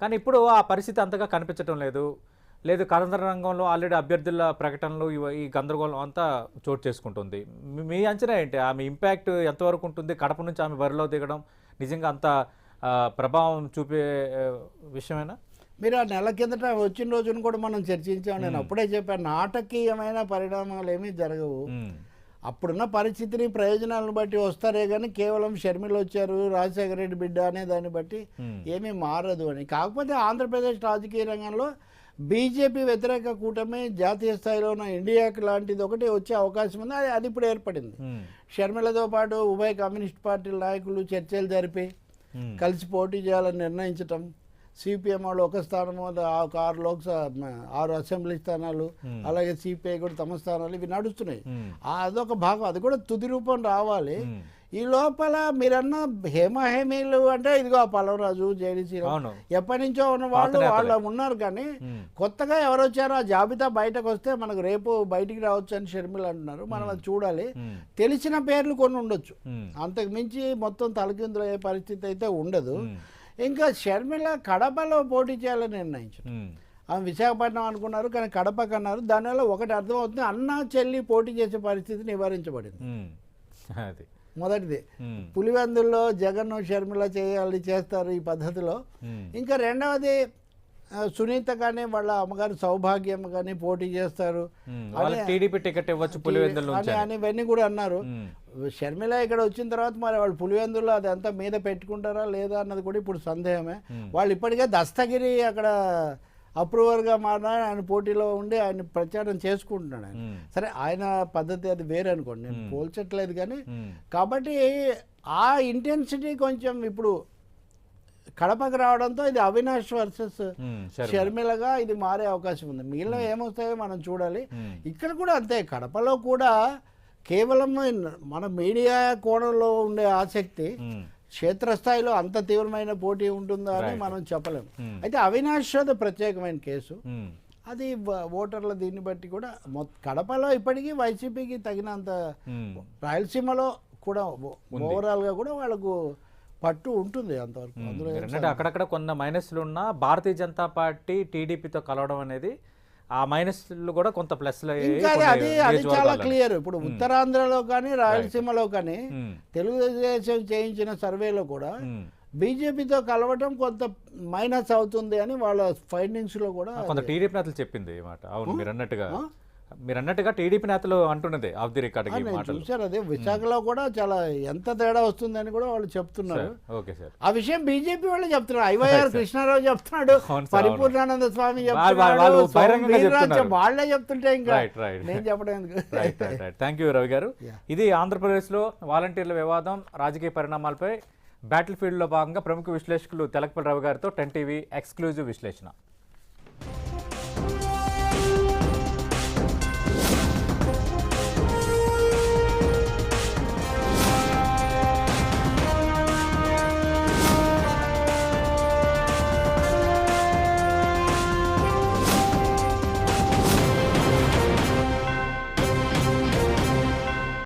కానీ ఇప్పుడు ఆ పరిస్థితి అంతగా కనిపించడం లేదు. లేదు కన్నడ రంగంలో ఆల్రెడీ అభ్యర్థుల ప్రకటనలు ఈ గందరగోళం అంతా చోటు చేసుకుంటుంది. మీ- అంచనా ఏంటి? ఆమె ఇంపాక్ట్ ఎంతవరకు ఉంటుంది? కడప నుంచి ఆమె బరిలో దిగడం నిజంగా అంత ప్రభావం చూపే విషయమేనా? మీరు ఆ నెల కిందట వచ్చిన రోజున కూడా మనం చర్చించాం. నేను అప్పుడే చెప్పాను నాటకీయమైన పరిణామాలు ఏమీ జరగవు. అప్పుడున్న పరిస్థితిని ప్రయోజనాలను బట్టి వస్తారే కానీ కేవలం షర్మిల వచ్చారు రాజశేఖర రెడ్డి బిడ్డ అనే దాన్ని బట్టి ఏమీ మారదు అని. కాకపోతే ఆంధ్రప్రదేశ్ రాజకీయ రంగంలో బీజేపీ వ్యతిరేక కూటమి జాతీయ స్థాయిలో ఉన్న ఇండియాకి లాంటిది ఒకటి వచ్చే అవకాశం ఉంది. అది అది ఇప్పుడు ఏర్పడింది. షర్మిలతో పాటు ఉభయ కమ్యూనిస్ట్ పార్టీల నాయకులు చర్చలు జరిపి కలిసి పోటీ చేయాలని నిర్ణయించటం సిపిఎం వాళ్ళు ఒక స్థానము ఆ ఒక ఆరు లోక్సభ ఆరు అసెంబ్లీ స్థానాలు. అలాగే సిపిఐ కూడా తమ స్థానాలు ఇవి నడుస్తున్నాయి. అదొక భాగం అది కూడా తుది రూపం రావాలి. ఈ లోపల మీరన్న హేమహేమీలు అంటే ఇదిగో పలవరాజు జేడీసీ ఎప్పటి నుంచో ఉన్న వాళ్ళు. వాళ్ళు ఉన్నారు కానీ కొత్తగా ఎవరు వచ్చారో ఆ జాబితా బయటకు వస్తే మనకు రేపు బయటికి రావచ్చు అని షర్మిల అంటున్నారు. మనం అది చూడాలి. తెలిసిన పేర్లు కొన్ని ఉండొచ్చు. అంతకు మించి మొత్తం తలకిందులు అయ్యే పరిస్థితి అయితే ఉండదు. ఇంకా షర్మిల కడపలో పోటీ చేయాలని నిర్ణయించారు. ఆమె విశాఖపట్నం అనుకున్నారు కానీ కడపకు అన్నారు దానివల్ల ఒకటి అర్థమవుతుంది అన్న చెల్లి పోటీ చేసే పరిస్థితి నివారించబడింది. అది. మొదటిది. పులివెందుల్లో జగన్ షర్మిల చేయాలి చేస్తారు ఈ పద్ధతిలో. ఇంకా రెండవది సునీత కానీ వాళ్ళ అమ్మగారు సౌభాగ్యం కానీ పోటీ చేస్తారు. టీడీపీ టికెట్ ఇవ్వచ్చు అని ఇవన్నీ కూడా అన్నారు. షర్మిల ఇక్కడ వచ్చిన తర్వాత మరి వాళ్ళు పులివెందుల్లో అది అంతా మీద పెట్టుకుంటారా లేదా అన్నది కూడా ఇప్పుడు సందేహమే. Hmm. వాళ్ళు ఇప్పటికే దస్తగిరి అక్కడ అప్రూవర్గా మారినా ఆయన పోటీలో ఉండి ఆయన ప్రచారం చేసుకుంటున్నాడు ఆయన. ఉమ్, సరే ఆయన పద్ధతి అది వేరే అనుకోండి. నేను పోల్చట్లేదు కానీ కాబట్టి ఆ ఇంటెన్సిటీ కొంచెం ఇప్పుడు కడపకు రావడంతో ఇది అవినాష్ వర్సెస్ షర్మిలగా ఇది మారే అవకాశం ఉంది. మిగిలిన ఏమొస్తాయో మనం చూడాలి. ఇక్కడ కూడా అంతే. కడపలో కూడా కేవలం మన మీడియా కోణంలో ఉండే ఆసక్తి క్షేత్రస్థాయిలో అంత తీవ్రమైన పోటీ ఉంటుందా అని. మనం చెప్పలేం. Hmm. అయితే అవినాష్ అది ప్రత్యేకమైన కేసు. అది ఓటర్ల దీన్ని బట్టి కూడా కడపలో ఇప్పటికీ వైసీపీకి తగినంత రాయలసీమలో కూడా ఓవరాల్గా కూడా వాళ్ళకు పట్టు ఉంటుంది అంతవరకు. అక్కడక్కడ కొన్న మైనస్లు ఉన్నా భారతీయ జనతా పార్టీ టీడీపీతో కలవడం అనేది ఆ మైనస్లు కూడా కొంత ప్లస్ అది అది చాలా క్లియర్. ఇప్పుడు ఉత్తరాంధ్రలో కానీ రాయలసీమలో కానీ తెలుగుదేశం చేయించిన సర్వేలో కూడా బీజేపీతో కలవటం కొంత మైనస్ అవుతుంది అని వాళ్ళ ఫైండింగ్స్లో కూడా కొంత టీడీపీ నేతలు చెప్పింది మాట. అవును మీరు అన్నట్టుగా మీరు అన్నట్టుగా టీడీపీ నేతలు అంటున్నదే ఆఫ్ ది రికార్డ్ చూశాను అదే విశాఖలో కూడా చాలా ఎంత తేడా వస్తుందని కూడా వాళ్ళు చెప్తున్నారు. Okay sir. ఆ విషయం బీజేపీ వాళ్ళు చెప్తున్నారు. ఐవైఆర్ కృష్ణారావు చెప్తున్నాడు పరిపూర్ణానంద స్వామి వాళ్ళు- చెప్తున్నాడు చెప్తుంటే ఇంకా నేను చెప్పడం థ్యాంక్ యూ రవి గారు. ఇది ఆంధ్రప్రదేశ్లో వాలంటీర్ల వివాదం రాజకీయ పరిణామాలపై బ్యాటిల్ ఫీల్డ్లో భాగంగా ప్రముఖ విశ్లేషకులు తెలకపల్లి రవి గారితో టెన్ టీవీ ఎక్స్క్లూజివ్ విశ్లేషణ.